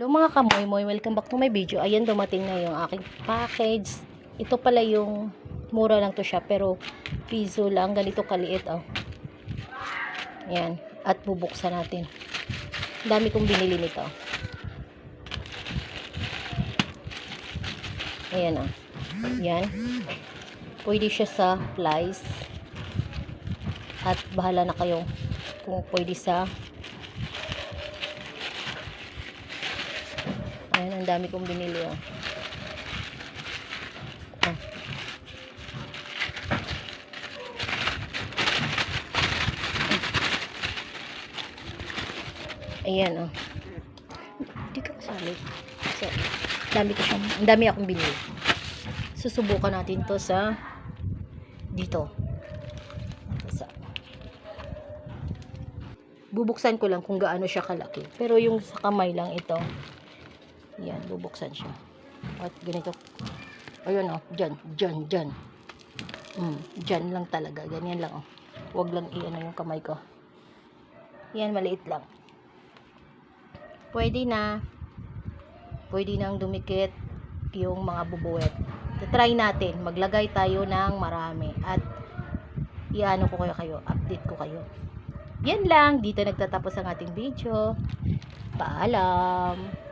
Hello mga kamoy-moy, welcome back to my video. Ayan, dumating na yung aking package. Ito pala yung mura lang to siya, pero piso lang, ganito kaliit oh. Ayan, at bubuksan natin. Dami kong binili nito. Ayan oh. Ayan. Pwede siya sa flies. At bahala na kayo kung pwede sa Ayan, ang dami kong binili, oh. Ah. Ayan, oh. Hindi ka kasali. So, dami ko siyang, ang dami akong binili. Susubukan natin to sa dito. Ito sa bubuksan ko lang kung gaano siya kalaki. Pero yung sa kamay lang ito, yan, bubuksan siya. At ganito. Ayun oh, dyan, dyan, dyan. Mm, dyan lang talaga. Ganyan lang oh. Huwag lang i-ano yung kamay ko. Yan, maliit lang. Pwede na. Pwede nang dumikit yung mga bubuwet. Try natin. Maglagay tayo ng marami. At iano ko kayo kayo. Update ko kayo. Yan lang. Dito nagtatapos ang ating video. Paalam.